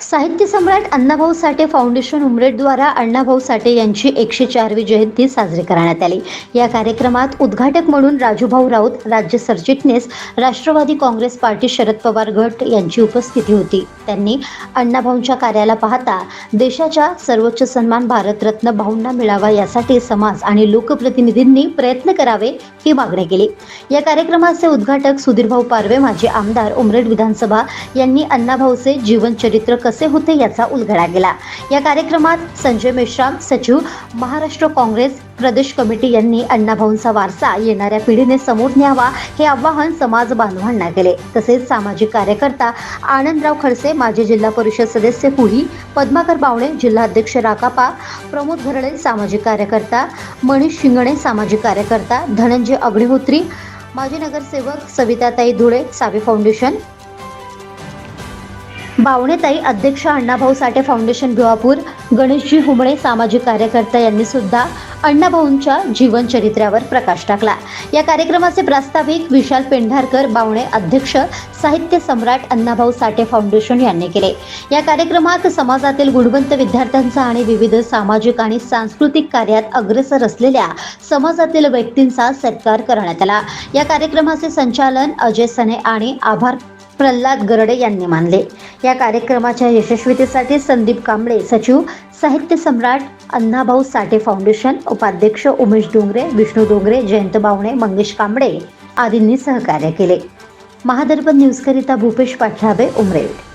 साहित्य सम्राट अण्णाभाऊ साठे फाउंडेशन उमरेडद्वारा अण्णाभाऊ साठे यांची एकशे चारवी जयंती साजरी करण्यात आली. या कार्यक्रमात उद्घाटक म्हणून राजूभाऊ राऊत राज्य सरचिटणीस राष्ट्रवादी काँग्रेस पार्टी शरद पवार गट यांची उपस्थिती होती. त्यांनी अण्णाभाऊंच्या कार्याला पाहता देशाच्या सर्वोच्च सन्मान भारतरत्न भाऊंना मिळावा यासाठी समाज आणि लोकप्रतिनिधींनी प्रयत्न करावे ही मागणी केली. या कार्यक्रमाचे उद्घाटक सुधीरभाऊ पारवे माजी आमदार उमरेड विधानसभा यांनी अण्णाभाऊचे जीवनचरित्र कसे होते याचा उलगडा गेला. या कार्यक्रमात संजय मेश्राम सचिव महाराष्ट्र काँग्रेस प्रदेश कमिटी यांनी अण्णाभाऊंचा वारसा येणाऱ्या पिढीने समोर न्यावा हे आवाहन समाज बांधवांना केले. तसेच सामाजिक कार्यकर्ता आनंदराव खडसे माजी जिल्हा परिषद सदस्य कुही पद्माकर बावणे जिल्हाध्यक्ष राकापा प्रमोद घरडे सामाजिक कार्यकर्ता मनीष शिंगणे सामाजिक कार्यकर्ता धनंजय अग्निहोत्री माजी नगरसेवक सविताताई धुळे सावे फाउंडेशन बावणेताई अध्यक्ष अण्णाभाऊ साठे फाउंडेशन भिवापूर गणेशजी हुमणे सामाजिक कार्यकर्ता यांनी सुद्धा अण्णाभाऊंच्या जीवनचरित्र्यावर प्रकाश टाकला. या कार्यक्रमाचे प्रास्ताविक विशाल पेंढारकर बावणे अध्यक्ष साहित्य सम्राट अण्णाभाऊ साठे फाउंडेशन यांनी केले. या कार्यक्रमात समाजातील गुणवंत विद्यार्थ्यांचा आणि विविध सामाजिक आणि सांस्कृतिक कार्यात अग्रेसर असलेल्या समाजातील व्यक्तींचा सत्कार करण्यात आला. या कार्यक्रमाचे संचालन अजय सने आणि आभार प्रल्हाद गरडे यांनी मानले. या कार्यक्रमाच्या यशस्वीतेसाठी संदीप कांबळे सचिव साहित्य सम्राट अण्णाभाऊ साठे फाउंडेशन उपाध्यक्ष उमेश डोंगरे विष्णू डोंगरे जयंत बावणे मंगेश कांबळे आदींनी सहकार्य केले. महादर्पण न्यूजकरिता भूपेश पाठराबे उमरेड.